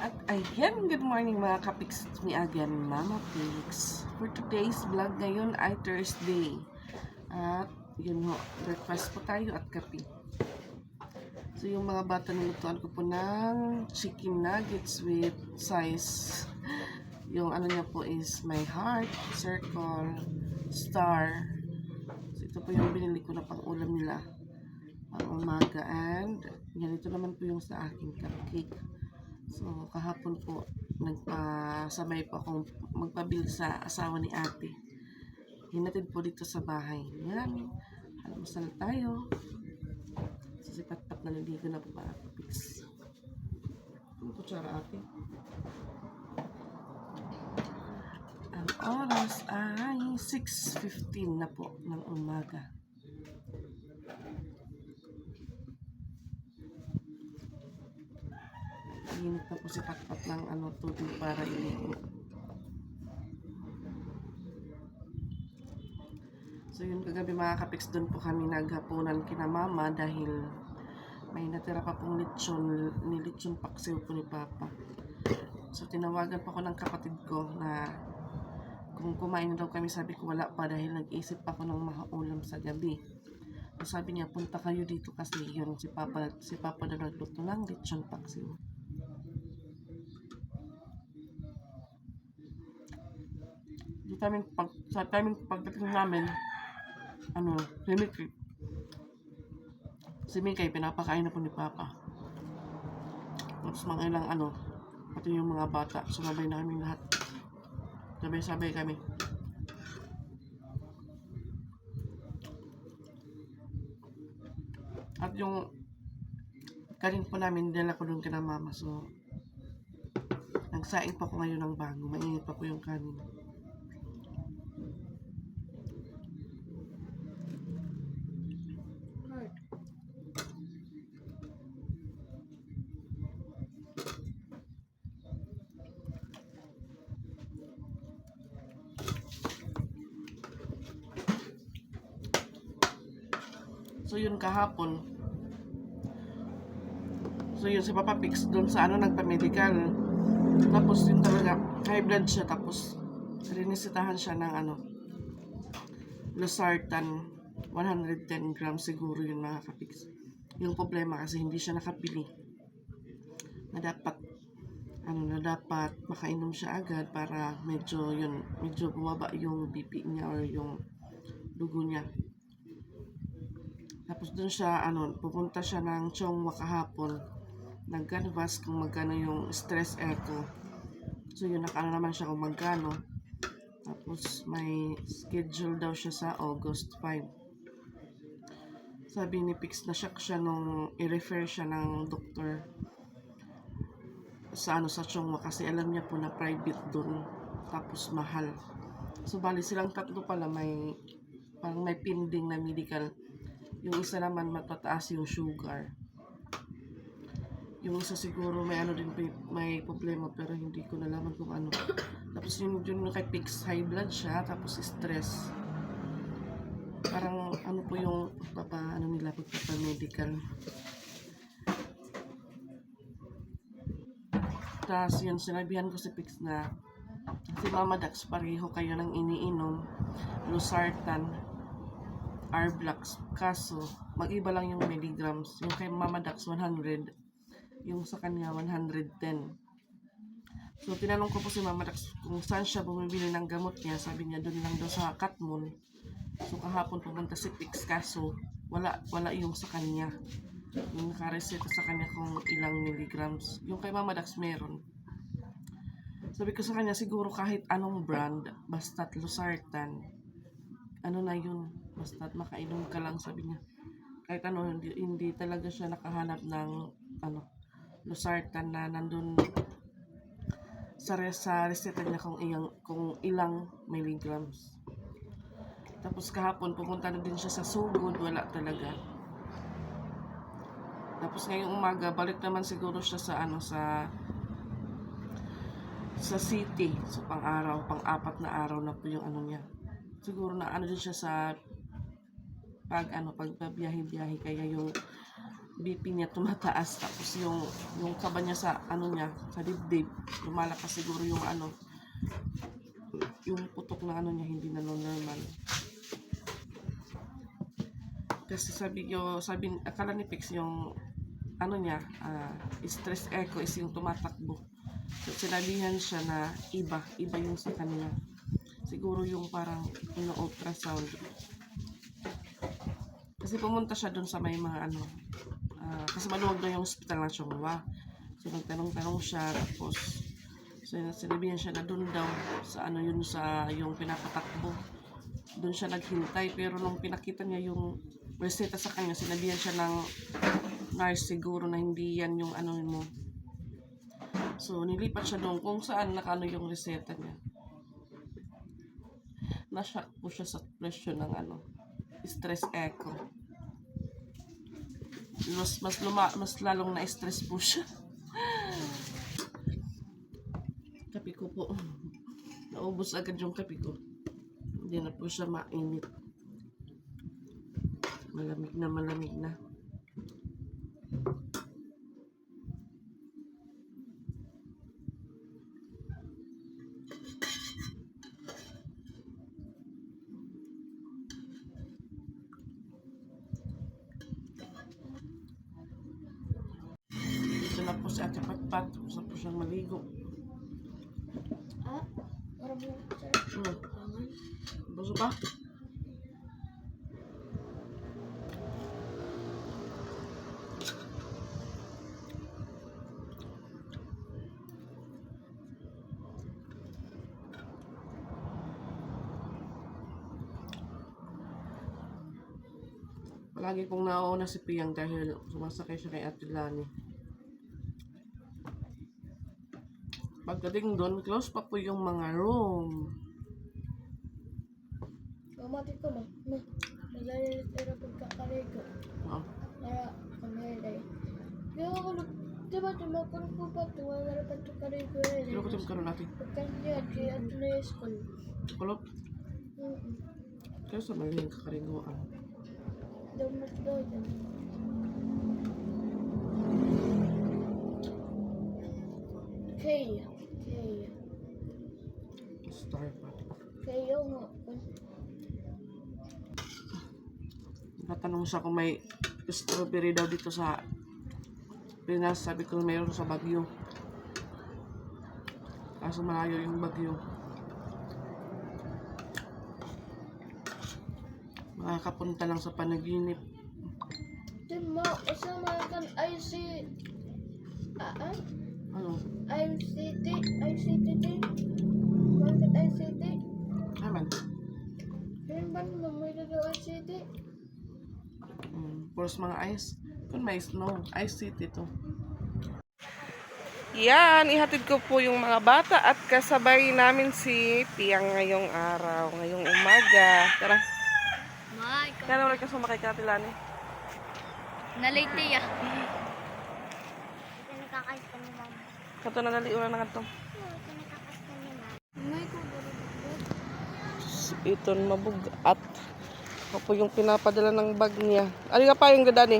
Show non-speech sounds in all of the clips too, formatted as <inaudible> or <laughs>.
At ayan, good morning mga. It's me again, Mama Pigs. For today's vlog ngayon ay Thursday. At yun ho, breakfast po tayo at kape. So yung mga bata nilutuan ko po ng chicken nuggets with size. Yung ano niya po is my heart, circle, star. So ito po yung binili ko na pang ulam nila pang umaga and yan ito naman po yung sa aking cupcake. So, kahapon po, nagpasabay po akong magpabil sa asawa ni ate. Hinatid po dito sa bahay. Yan. Almusal tayo. So, si Patpat naliligo na po para papix. Ano kutsara ate? Ang oras ay 6.15 na po ng umaga. Init na po si Patpat ng ano, tubig para iligo. So yun kagabi mga kapiks doon po kami naghapunan kina mama dahil may natira pa pong lechon, ni lechon paksiw po ni Papa. So tinawagan pa ko ng kapatid ko na kung kumain daw kami sabi ko wala pa dahil nag-isip pa ako ng mga ulam sa gabi. So sabi niya punta kayo dito kasi yun si Papa si Papa na nagluto ng lechon paksiw. Namin pag sa timing pagdating namin ano, si Mickey. Si Mickey, pinapakain na po ni Papa. Tapos mga ilang ano, pati yung mga bata, sumabay na kami lahat. Sabay-sabay kami. At yung kanin po namin, dala ko doon kina mama. So, nagsaing pa ko ngayon ng bago. Mainit pa po yung kanin. So yun kahapon. So yun si Papa Pix doon sa ano nagpa-medical. Tapos yun talaga high blood siya tapos rinisitahan siya ng ano Losartan 110 grams siguro yun mga kapix. Yung problema kasi hindi siya nakapili. Na dapat ano na dapat makainom siya agad para medyo yun medyo bumaba yung BP niya or yung dugo niya. Tapos dun siya, ano, pupunta siya ng Chongwa kahapon. Nag-canvas kung magkano yung stress echo. So yun, nakano naman siya kung magkano. Tapos may schedule daw siya sa August 5. Sabi ni Pix na shock siya nung i-refer siya ng doktor sa ano sa Chongwa kasi alam niya po na private dun tapos mahal. So bali silang tatlo pala may parang may pending na medical yung isa naman matataas yung sugar. Yung isa siguro may ano din may, problema pero hindi ko nalaman kung ano. Tapos yung yun kay Pix high blood siya tapos stress. Parang ano po yung papa ano nila pagpapa medical. Tapos yun sinabihan ko si Pix na si Mama Dax pareho kayo ng iniinom Losartan R-Blocks. Kaso, mag-iba lang yung milligrams. Yung kay Mama Dax 100, yung sa kanya 110. So, tinanong ko po si Mama Dax kung saan siya bumibili ng gamot niya. Sabi niya, doon lang daw sa Katmon. So, kahapon pumunta si Pix. Kaso, wala, wala yung sa kanya. Yung nakareseta sa kanya kung ilang milligrams. Yung kay Mama Dax meron. Sabi ko sa kanya, siguro kahit anong brand, basta't Losartan, ano na yun, basta't makainom ka lang, sabi niya. Kahit ano, hindi, hindi talaga siya nakahanap ng, ano, Losartan na nandun sa, sa reseta niya kung, iyang, kung ilang milligrams. Tapos kahapon, pumunta na din siya sa Sugod, wala talaga. Tapos ngayong umaga, balik naman siguro siya sa ano, sa sa city. So, pang araw, pang apat na araw na po yung ano niya. Siguro na ano din siya sa pag ano, pag biyahe-biyahe. Kaya yung BP niya tumataas tapos yung yung kaba niya sa ano niya sa dibdib lumalakas siguro yung ano yung putok na ano niya hindi na normal. Kasi sabi yo sabi akala ni Pix yung ano niya ah, stress echo is yung tumatakbo. So sinabihan siya na iba iba yung sa kanya. Siguro yung parang ino ultrasound kasi pumunta siya doon sa may mga ano ah, kasi maluwag na yung hospital ng Chongwa so nagtanong-tanong siya tapos so, sinabihan siya na doon daw sa ano yun sa yung pinapatakbo. Doon siya naghintay pero nung pinakita niya yung reseta sa kanya sinabihan siya ng nurse siguro na hindi yan yung ano mo. So nilipat siya doon kung saan nakano yung reseta niya. Na-shock po siya sa presyon ng ano stress echo mas mas luma, mas lalong na stress po siya. Kape ko po. Naubos agad yung kape ko. Hindi na po siya mainit. Malamig na malamig na Buso pa? Palagi kong nauuna si Piyang dahil sumasakay siya kay Ate Lani. Pagdating doon, close pa po yung mga room. Kamati ko ma. Ma. Naglalalitira pagkakarego. Oh. Para kamelay. Kaya ako nag... Diba, tumakon ko pa. Tuwa na rin pagkakarego eh. Pero kutim karon natin. Pagkandiyan, kaya ito na yung school. Kulot. Mm-mm. Kaya sa maling kakaringuan. Daw mas daw dyan. Kaya. Kaya. Star pa. Kaya nga. Natanong siya kung may strawberry daw dito sa Pinas. Sabi ko mayroon sa Bagyo. Kaso malayo yung Bagyo. Makakapunta lang sa panaginip. Diba, usama kan IC... Ah, ah? Ano? ICT? ICTT? Bakit ICT? Aman. Yan ba naman may ICT? Puros mga ice. Kung may snow, ice city to. Yan, ihatid ko po yung mga bata at kasabay namin si Piang ngayong araw, ngayong umaga. Tara, May, kaya ulit ka sumakay ka, Tilani. nalate ya. Ito nakakais ka ni mama. Kato na nali, una na kato. Ito nakakais ka Ako po yung pinapadala ng bag niya. Ano nga pa yung gadani?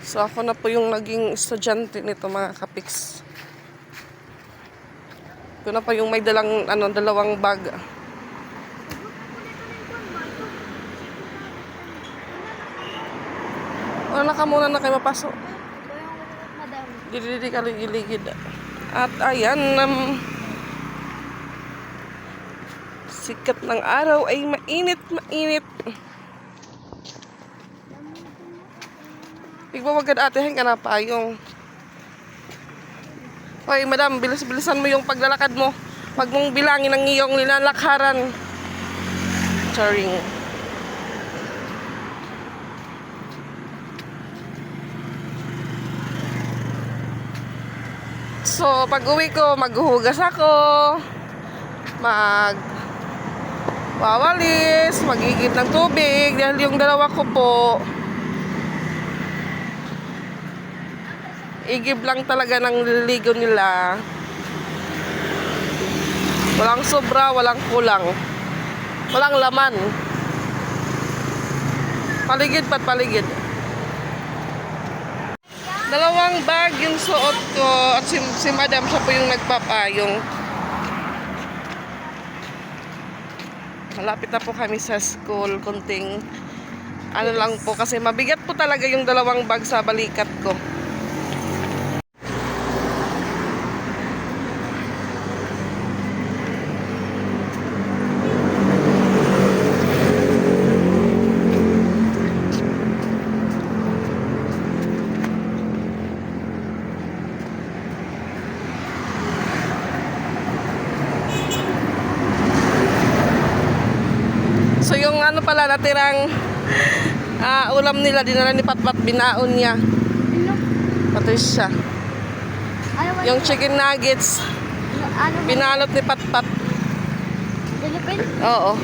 So ako na po yung naging estudyante nito mga kapiks. Ito na pa yung may dalang ano, dalawang bag. Wala na ka muna na kayo mapasok. Ito yung madami. Dili ka ligid. At ayan, um, sikat ng araw ay mainit, mainit. Igwawagad ate, ka na pa yung... Hoy, madam, bilis-bilisan mo yung paglalakad mo. Pag mong bilangin ang iyong nilalakharan. Charing. So, pag uwi ko, maghuhugas ako. Mag wawalis, magigib ng tubig dahil yung dalawa ko po igib lang talaga ng liligo nila. Walang sobra, walang kulang. Walang laman. Paligid pat paligid. Dalawang bag yung suot ko at si, si madam siya po yung nagpapayong. Malapit na po kami sa school. Kunting ano lang po kasi mabigat po talaga yung dalawang bag sa balikat ko. So yung ano pala natirang ah, ulam nila dinala ni Patpat binaon niya. Ano? Patricia. Yung chicken nuggets Ano binalot ni Patpat. Oo.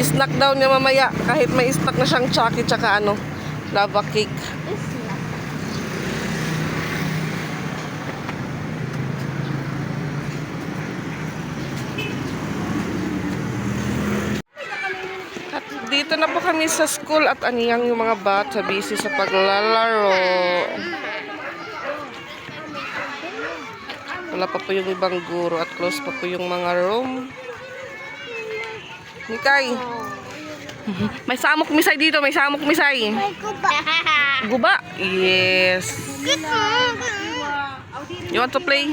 Snack daw niya mamaya kahit may snack na siyang chucky tsaka ano lava cake. Is not. At dito na po kami sa school at aniyang yung mga bata busy sa paglalaro. Wala pa po yung ibang guro at close pa po yung mga room. Mikay, <laughs> may samok misay dito, may samok misay. May kuba. <laughs> Guba? Yes. You want to play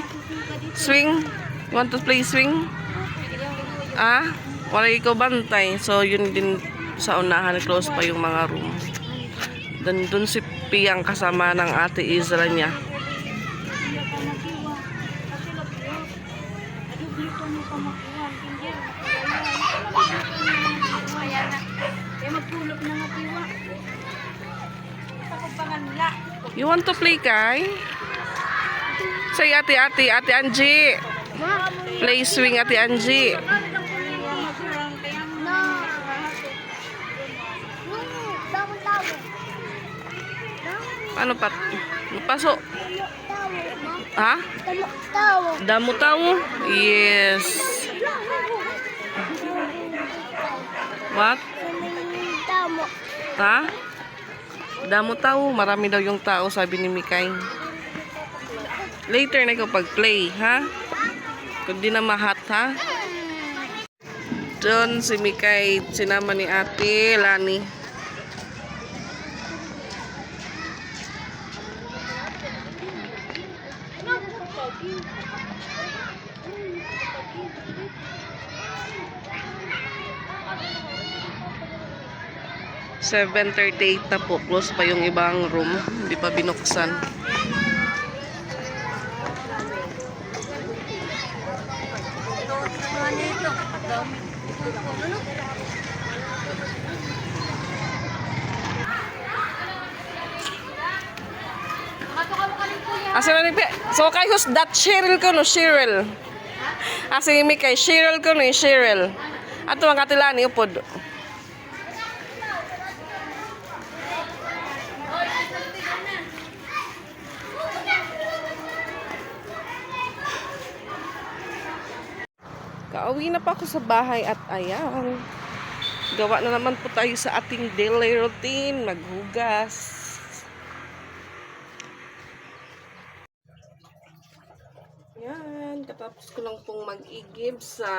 swing? You want to play swing? Ah? Wala ikaw bantay. So, yun din sa unahan. Close pa yung mga room. Dun, dun si Piyang kasama ng ate Isra niya. You want to play, Kai? Say, ate, ate, ate Angie. Play swing, ate Angie. No. No. Tawon, tawon. Ano pa? Paso. Ha? Damo tao? Yes. What? Tamo. Ha? Damo tao. Marami daw yung tao, sabi ni Mikay. Later na ikaw pag-play, ha? Kung di na mahat, ha? Doon si Mikay, sinama ni ate Lani. Seven thirty-eight na po. Close pa yung ibang room. Hindi pa binuksan. Asa na ni Pe? So kay who's that Cheryl ko no Cheryl. Asa mi kay Cheryl ko no Cheryl. Ato ang katilani upod. Kauwi na pa ako sa bahay at ayan. Gawa na naman po tayo sa ating daily routine. Maghugas. Yan. Katapos ko lang pong mag-igib sa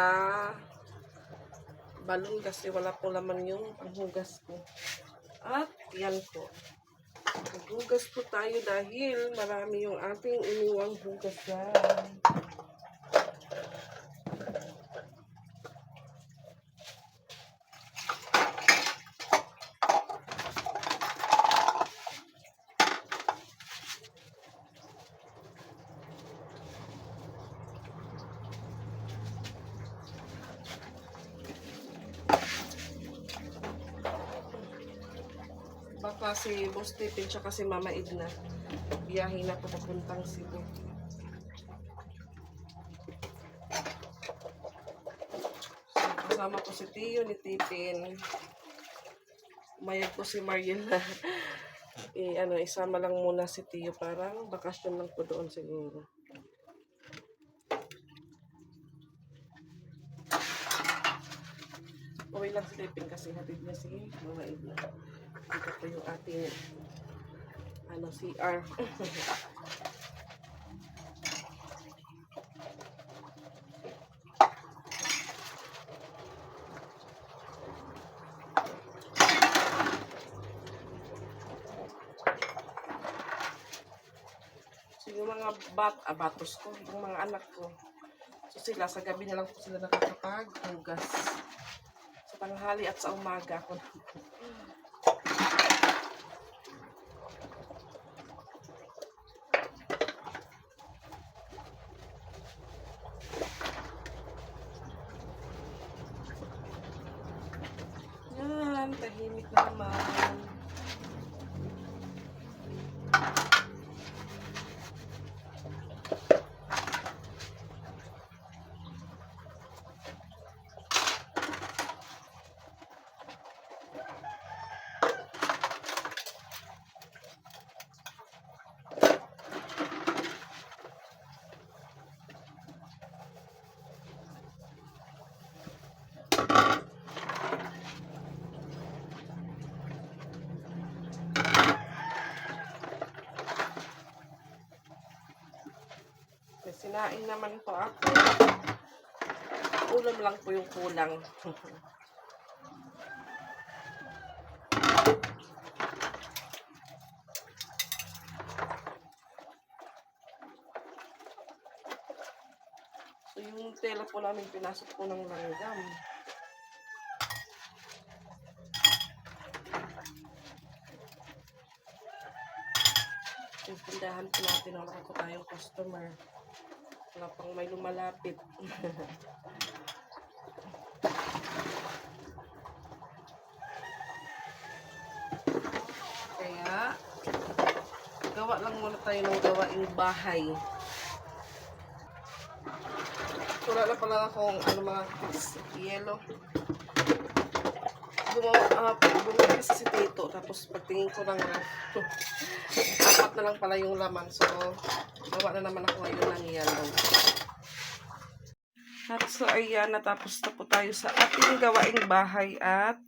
balon kasi wala pong laman yung panghugas ko. At yan po. Maghugas po tayo dahil marami yung ating iniwang hugasan. Si Tipin tsaka si Mama Edna. Biyahe na po papuntang Cebu. Kasama ko si Tio ni Tipin. Umayag po si Mariela. <laughs> I, ano, isama lang muna si Tio. Parang bakasyon lang po doon siguro. Pauwi lang sleeping kasi hatid niya si Mama Ida. Dito po yung ating ano, CR. so yung mga bat, ah, batos ko, yung mga anak ko, so sila, sa gabi na lang po sila nakakapaghugas. Sa tanghali at sa umaga ako Yan, tahimik na naman. Kasi sinain naman po ako. Ulam lang po yung kulang. <laughs> so yung tela po namin pinasok po ng langgam. Yung tindahan po natin, wala po tayong customer. Wala pang may lumalapit. Kaya, gawa lang muna tayo ng gawaing bahay. Wala na pala akong ano mga yellow. Gumawa, uh, bumili kasi si Tito, tapos pagtingin ko ng <laughs> apat na lang pala yung laman. So, gawa na naman ako ngayon ng yellow. At so, ayan, natapos na po tayo sa ating gawaing bahay at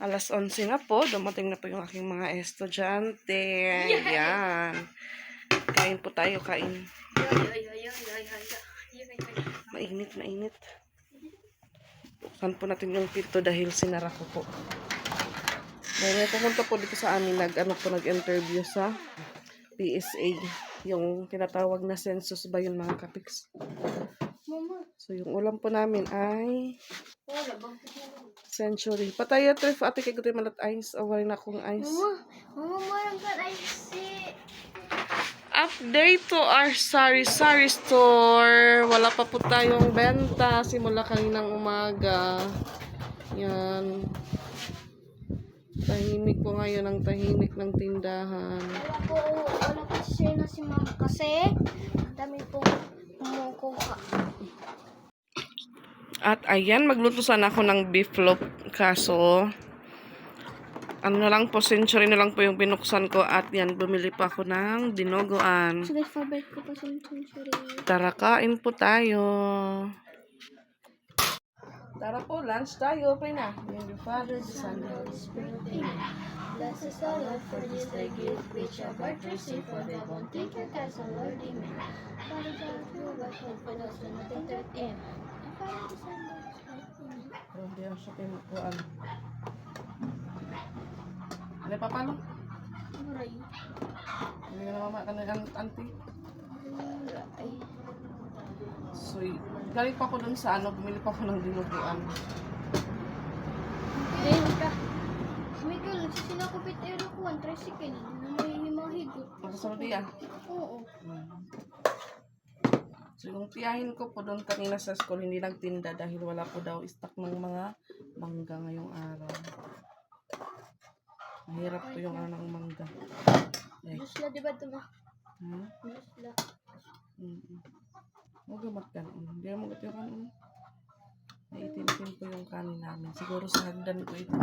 alas 11 na po. Dumating na po yung aking mga estudyante. Ayan. Kain po tayo, kain. Mainit, mainit. Buksan po natin yung pinto dahil sinara ko po. Dahil pumunta po dito sa amin, nag, ano po, nag-interview sa PSA. Yung tinatawag na census ba yun mga kapiks? Mama, So, yung ulam po namin ay bang century. Pataya trip, ate kay gutoy malat ice. O, wala na akong ice. Mama, mama, marang ka si... Update to our sari sari store. Wala pa po tayong benta simula kaninang umaga. Yan. Tahimik po ngayon ang tahimik ng tindahan. Wala po, wala po si na si mama kasi dami po kumukuha. At ayan, magluto sana ako ng beef loaf. Kaso, ano lang po, century na lang po yung binuksan ko. At yan, bumili pa ako ng dinogoan. So favorite ko pa century. Tara, kain po tayo. Tara po, lunch tayo. Okay na. In the Father, the Son, and the Holy Spirit. Bless us, O Lord, for this thy gift, which our heart receive for thy won't take your castle, Lord, amen. Father God, who art hope for those who not enter in. And Father, the Son, and the Holy Spirit, amen. Grabe ang siya pinukuan. Ano pa paano? Aray. Hindi na mama ka na ang auntie. Ay. So, galing pa ako dun sa ano, bumili pa ako ng dinuguan. Ayun ka. Miguel, nagsisinakupit ero ko, ang tricycle. May himahigot. Makasunod iya. Oo. So, yung tiyahin ko po doon kanina sa school, hindi nagtinda dahil wala po daw stock ng mga mangga ngayong araw. Mahirap po yung ano ng mangga. Like, Diyos la, di ba ito ma? hmm? Diyos la. Mm-mm. Huwag ka. Mm. Hindi mo gatyo kan. Mm. Naitintin po yung kanin namin. Siguro sa hagdan ko ito. Eh.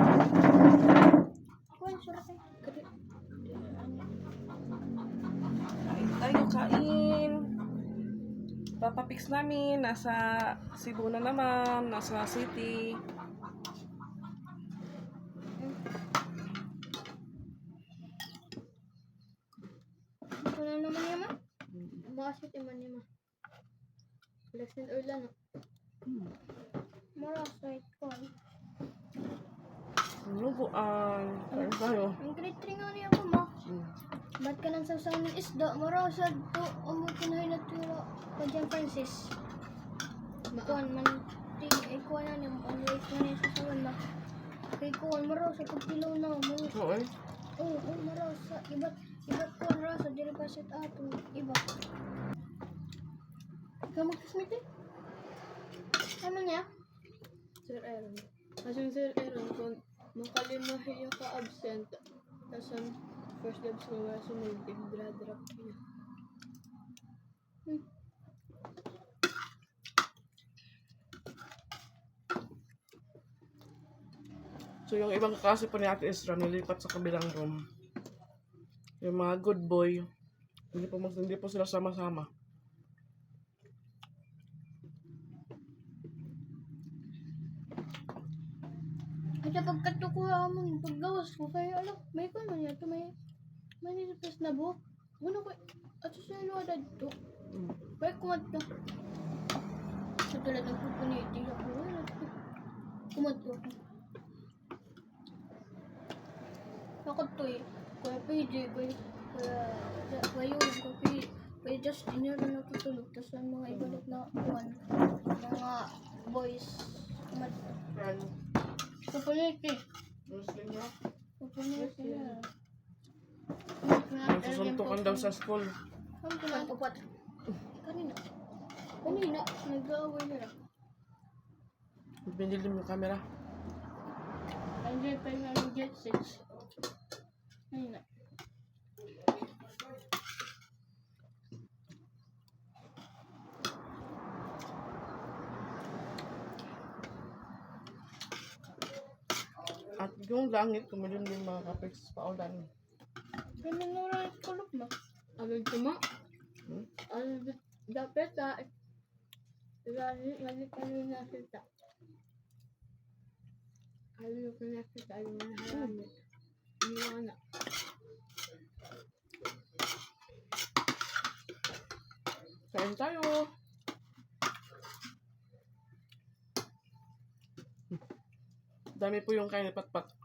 Kadi- Kain tayo, kain. Papapix namin. Nasa Cebu na naman. Nasa city. basit iman niya ma. Lexin ulan no. Mara sweet corn. Luguan. Kain tayo. Ang grade 3 nga niya ko ma. Mm. Ba't ka nang sawsaw ng isda? Mara sa to umutin na hinatira. Kajang Francis. Kuan man kuan na niya. Ang wait na niya sa sawan. Kay kuan mara sa pagkilaw na mo. Oo eh. Oo, oh, mara sa iba't iba't kuan mara sa diri pasit ato. Iba. Kamu kismet eh? Ano niya? Sir Aaron. Kasi Sir Aaron, kung makalimahi ka absent, tapos ang first labs mo wala sunod, i-drop niya. So yung ibang klase po ni Ate Isra nilipat sa kabilang room. Yung mga good boy, hindi po, mas, hindi po sila sama-sama. Ay, pagkato ko amon, paggawas ko kaya alam, may kuan man yato, may may nilipis na buhok. Ano ko, ato sa ilo ada dito. Kaya kumat ka. Sa tulad ng pupuniti ako, ko. Kumat ko. Bakit to eh? Kuya PJ, kuya, kuya, kuya yun, kuya PJ. Kuya Justin yun na natutulog. Tapos ang mga ibalik na mga boys, kumat ko. Yan. Pupuniti. Muslim na. Pupuniti na. Nagsusuntukan daw sa school. Ang kumakapat. Kanina. Kanina, nag-aaway na lang. Binili mo yung camera. Nandiyan pa yung ano, jet 6. Kanina. Yung langit, kumilim din mga kapeks sa paulan. May minura yung kulok mo. Agad tuma, Hmm? ano, dapat sa, lagi, lagi kami nakita. Ano ko nakita, yung mga harami. Yung anak. Kain tayo. Dami po yung kain patpat.